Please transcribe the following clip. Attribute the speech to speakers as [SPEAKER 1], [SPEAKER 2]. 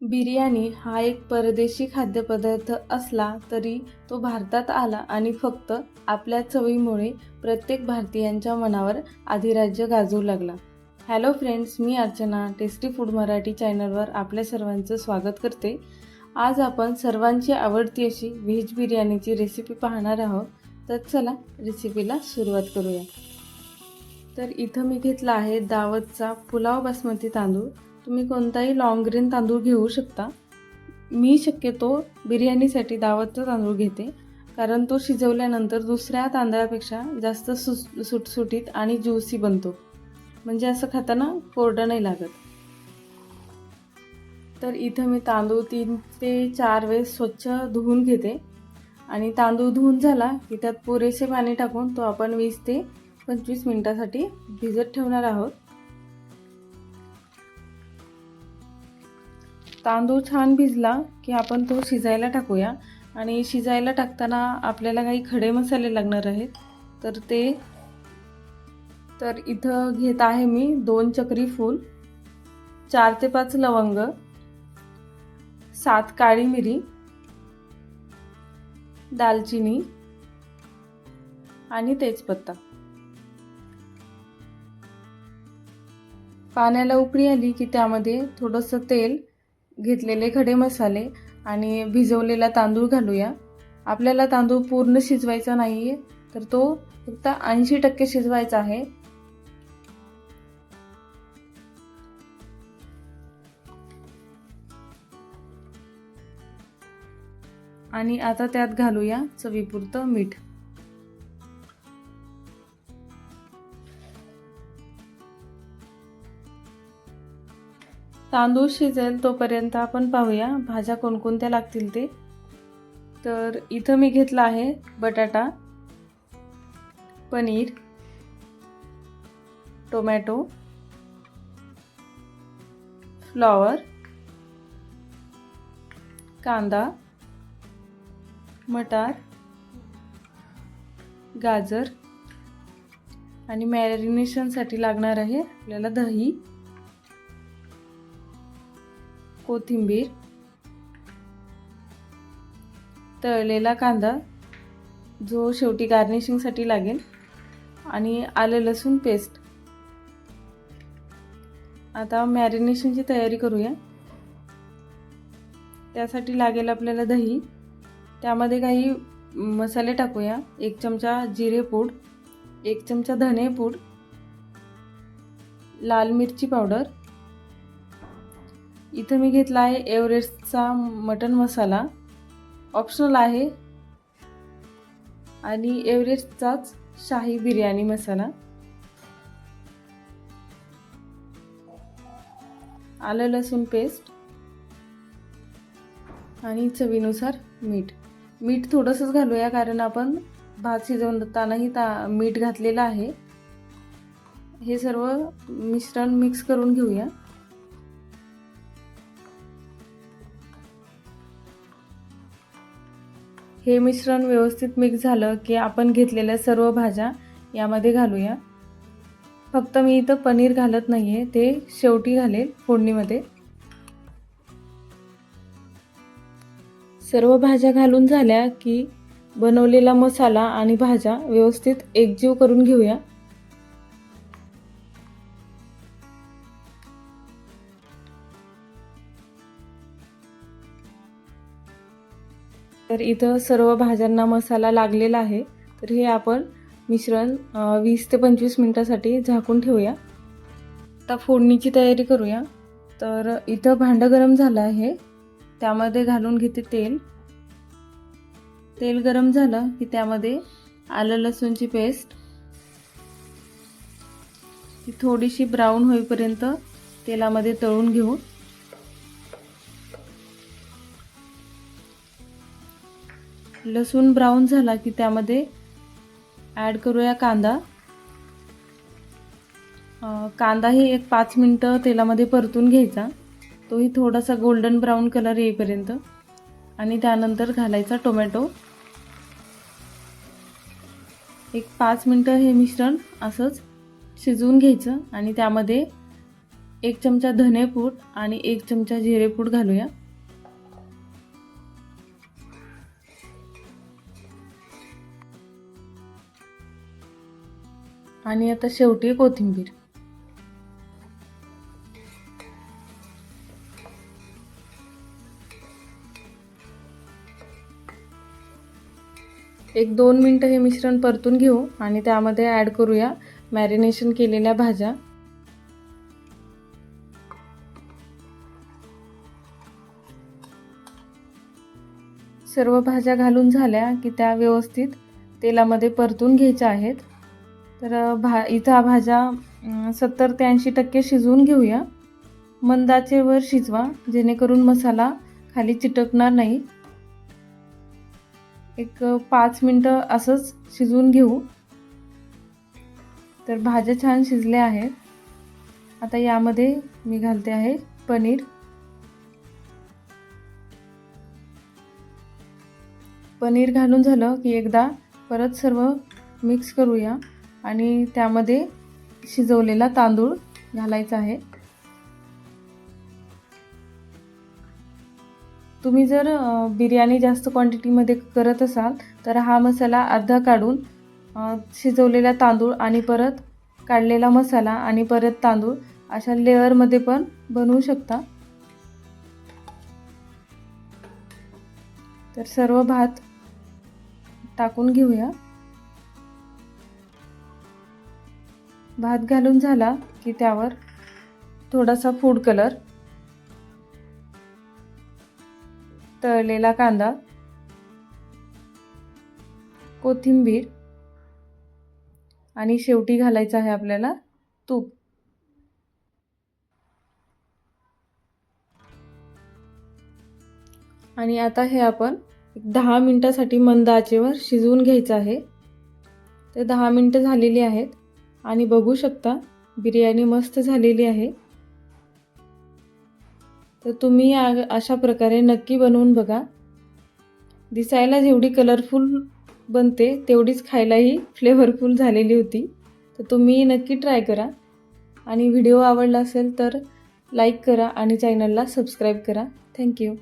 [SPEAKER 1] बिर्याणी हा एक परदेशी खाद्यपदार्थ असला तरी तो भारतात आला आणि फक्त आपल्या चवीमुळे प्रत्येक भारतीयांच्या मनावर अधिराज्य गाजू लागला. हॅलो फ्रेंड्स मी अर्चना टेस्टी फूड मराठी चॅनलवर आपल्या सर्वांचं स्वागत करते. आज आपण सर्वांची आवडती अशी व्हेज बिर्याणीची रेसिपी पाहणार आहोत. तर चला रेसिपीला सुरुवात करूया. तर इथं मी घेतला आहे दावतचा पुलाव बासमती तांदूळ. तुम्ही कोणताही लॉंग ग्रेन तांदूळ घेऊ शकता. मी शक्यतो बिर्याणीसाठी दावतचा तांदूळ घेते कारण तो शिजवल्यानंतर दुसऱ्या तांदळापेक्षा जास्त सु सुटसुटीत आणि ज्युसी बनतो. म्हणजे असं खाताना कोरडं नाही लागत. तर इथं मी तांदूळ तीन ते चार वेळेस स्वच्छ धुवून घेते. आणि तांदूळ धुवून झाला की त्यात पुरेसे पाणी टाकून तो आपण वीस ते पंचवीस मिनटासाठी भिजत ठेवणार आहोत. तांदूळ छान भिजला की आपण तो शिजायला टाकूया. आणि शिजायला टाकताना आपल्याला काही खडे मसाले लागणार आहेत. तर ते तर इथं घेत आहे मी दोन चक्री फूल चार ते पाच लवंग सात काळी मिरी दालचिनी आणि तेजपत्ता. पाण्याला उकळी आली की त्यामध्ये थोडंसं तेल घेतलेले खडे मसाले आणि भिजवलेला तांदूळ घालूया. आपल्याला तांदूळ पूर्ण शिजवायचा नाही आहे तर तो फक्त ऐंशी टक्के शिजवायचा आहे. आणि आता त्यात घालूया चवीपुरतं मीठ. तांदूळ शिजेल तोपर्यंत आपण पाहूया भाज्या कोणकोणत्या लागतील ते. तर इथं मी घेतला आहे बटाटा पनीर टोमॅटो फ्लॉवर कांदा मटार गाजर आणि मॅरिनेशनसाठी लागणार आहे आपल्याला दही. कोथिंबीर तळलेला कांदा जो शेवटी गार्निशिंगसाठी लागेल आणि आलं लसूण पेस्ट आता मॅरिनेशनची तयारी करूया. त्यासाठी लागेल आपल्याला दही. त्यामध्ये काही मसाले टाकूया. एक चमचा जिरे पूड एक चमचा धने पूड लाल मिरची पावडर इथं मी घेतला आहे एव्हरेस्टचा मटन मसाला. ऑप्शनल आहे. आणि एव्हरेस्टचाच शाही बिर्याणी मसाला. आलं लसूण पेस्ट आणि चवीनुसार मीठ. मीठ थोडंसंच घालूया कारण आपण भात शिजवतानाही ता मीठ घातलेलं आहे. हे सर्व मिश्रण मिक्स करून घेऊया. हे मिश्रण व्यवस्थित मिक्स झालं की आपण घेतलेल्या सर्व भाज्या यामध्ये घालूया. फक्त मी इथं पनीर घालत नाही आहे ते शेवटी घालेल फोडणीमध्ये. सर्व भाज्या घालून झाल्या की बनवलेला मसाला आणि भाज्या व्यवस्थित एकजीव करून घेऊया. तर इथं सर्व भाज्यांना मसाला लागलेला आहे. तर हे आपण मिश्रण वीस ते पंचवीस मिनटासाठी झाकून ठेवूया. आता फोडणीची तयारी करूया. तर इथं भांडं गरम झालं आहे. त्यामध्ये घालून घेते तेल. तेल गरम झालं की त्यामध्ये आलं लसूणची पेस्ट. ती थोडीशी ब्राऊन होईपर्यंत तेलामध्ये तळून घेऊ. लसूण ब्राऊन झाला की त्यामध्ये ॲड करूया कांदा. कांदा हे एक पाच मिनटं तेलामध्ये परतून घ्यायचा. तोही थोडासा गोल्डन ब्राऊन कलर येईपर्यंत. आणि त्यानंतर घालायचा टोमॅटो. एक पाच मिनटं हे मिश्रण असंच शिजवून घ्यायचं. आणि त्यामध्ये एक चमचा धनेपूड आणि एक चमचा जिरेपूड घालूया. आणि आता शेवटी कोथिंबीर. एक दोन मिनटं हे मिश्रण परतून घेऊ आणि त्यामध्ये ॲड करूया मॅरिनेशन केलेल्या भाज्या. सर्व भाज्या घालून झाल्या की त्या व्यवस्थित तेलामध्ये परतून घ्यायच्या आहेत. तर भा इथं भाज्या सत्तर ते ऐंशी टक्के शिजवून घेऊया. मंदाचे वर शिजवा जेणेकरून मसाला खाली चिटकणार नाही. एक पाच मिनटं असंच शिजवून घेऊ. तर भाज्या छान शिजल्या आहेत. आता यामध्ये मी घालते आहे पनीर. पनीर घालून झालं की एकदा परत सर्व मिक्स करूया. आणि त्यामध्ये शिजवलेला तांदूळ घालायचा आहे. तुम्ही जर बिर्याणी जास्त क्वांटिटीमध्ये करत असाल तर हा मसाला अर्धा काढून शिजवलेला तांदूळ आणि परत काढलेला मसाला आणि परत तांदूळ अशा लेअरमध्ये पण बनवू शकता. तर सर्व भात टाकून घेऊया. भात घालून झाला की त्यावर थोडासा फूड कलर तळलेला कांदा कोथिंबीर आणि शेवटी घालायचं आहे आपल्याला तूप. आणि आता हे आपण दहा मिनटासाठी मंद आचेवर शिजवून घ्यायचं आहे. ते दहा मिनटं झालेली आहेत. आणि बघू शकता बिर्याणी मस्त झालेली आहे. तर तुम्ही अशा प्रकारे नक्की बनवून बघा. दिसायला जेवढी कलरफुल बनते तेवढीच खायलाही फ्लेवरफुल झालेली होती. तर तुम्ही नक्की ट्राय करा. आणि व्हिडिओ आवडला असेल तर लाईक करा आणि चॅनलला सबस्क्राईब करा. थँक्यू